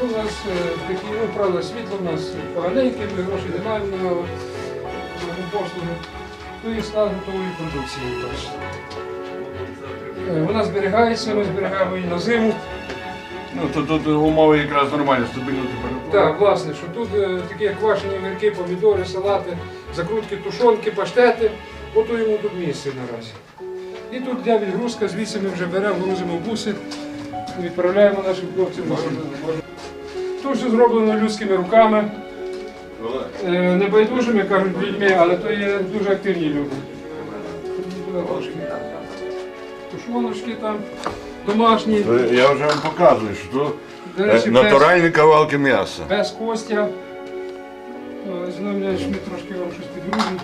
Ну, у нас е, такі, ну, правда, світло у нас поганеньке, ми грошей не маємо на, послуги. Ну і склад готової продукції. Е, Вона зберігається, ми зберігаємо її на зиму. ну то тут умови якраз нормальні, стабільна температура. Так, власне, що тут е, такі як квашені огірки, помідори, салати, закрутки, тушонки, паштети. Готуємо тут місце наразі. І тут для відгрузка, звідси ми вже беремо, грузимо буси, відправляємо нашим хлопцям. Тут все зроблено людськими руками, е, небайдужими, кажуть, людьми, але то є дуже активні люди. Тушоночки там домашні. Я вже вам показую, що е, без- натуральні кавалки м'яса. без костя. Знову ми трошки вам щось підгрузимо.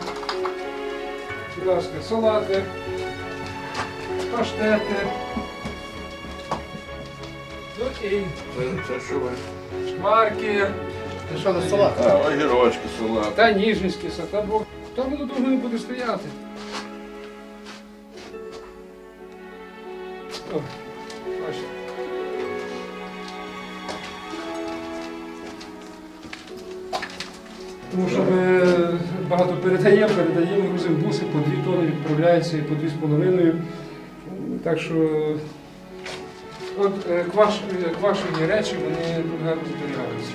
Будь ласка, салати, паштети. Ну і Це що ви? шкварки, Що за салат? А, огірочки, салат. та ніжницькі сата, бо там воно довго не буде стояти. О, бачите. Тому що ми багато передаємо, передаємо, грузимо буси, по 2 тони відправляється і по 2,5. Так що от е, кваш, е, квашені речі, вони тут гарно зберігаються.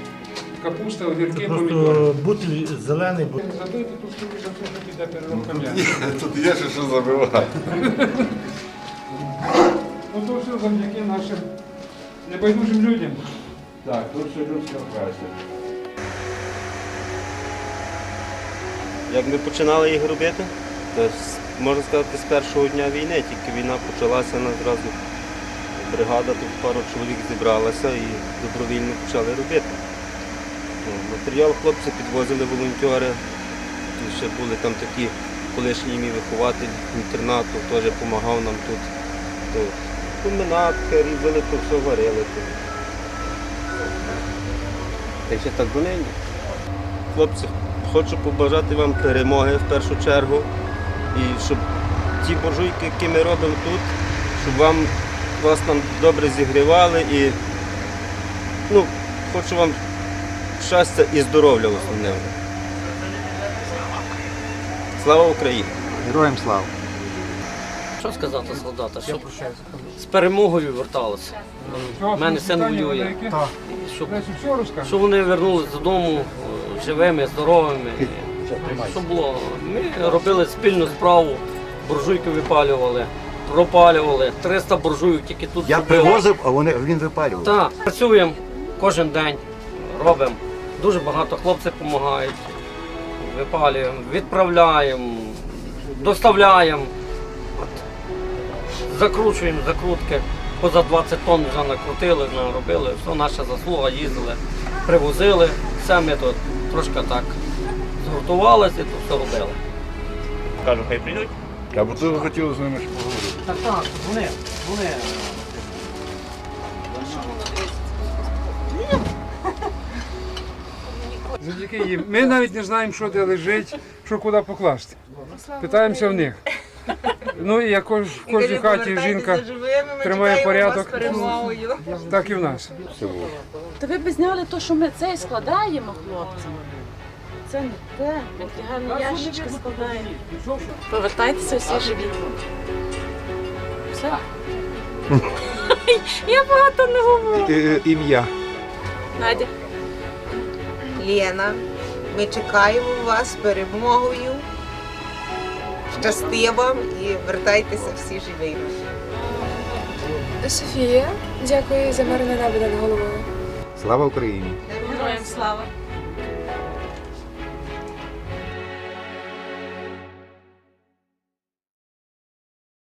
Капуста, огірки, помідори. Просто бутиль зелений, бутиль. Забити тут скільки що піде переробка м'яса. Тут є ще що забивати. Ну то все завдяки нашим небайдужим людям. Так, тут все людська праця. Як ми починали їх робити, то можна сказати, з першого дня війни, тільки війна почалася, нас зразу бригада, тут пару чоловік зібралася і добровільно почали робити. Ну, Матеріал хлопці підвозили волонтери, і ще були там такі колишній мій вихователь інтернату, теж допомагав нам тут. То, Кульминатки, різали, то все варили. То. Та ще так донині. Хлопці, хочу побажати вам перемоги в першу чергу. І щоб ті буржуйки, які ми робимо тут, щоб вам вас там добре зігрівали і ну, хочу вам щастя і здоров'я основне. Слава Україні! Героям слава. Що сказати солдата? Щоб з перемогою верталися. У мене син воює. Щоб, щоб вони вернулися додому е, живими, здоровими. Щоб було. Ми робили спільну справу, буржуйки випалювали, пропалювали. 300 буржуйок тільки тут Я зробили. привозив, а вони, він випалював. Так, працюємо кожен день, робимо. Дуже багато хлопців допомагають. Випалюємо, відправляємо, доставляємо. Закручуємо закрутки. Поза 20 тонн вже накрутили, наробили. Все наша заслуга, їздили, привозили. Все ми тут трошки так згуртувалися і тут все робили. Кажу, хай прийдуть. А бо ти хотіли з ними ще поговорити. Так, так, вони, вони. Завдяки їм. Ми навіть не знаємо, що де лежить, що куди покласти. Питаємося в них. Ну і як кож- в кожній хаті жінка тримає порядок, так і в нас. То ви б зняли те, що ми це складаємо хлопцям. Це не те, гарні ящички складаємо. Повертайтеся всі живі. Все? Я багато не говорю. Ім'я. Надя. Лена, ми чекаємо вас з перемогою. Щасти вам і вертайтеся всі живими. Софія, дякую за мирне небо над головою. Слава Україні. Героям слава.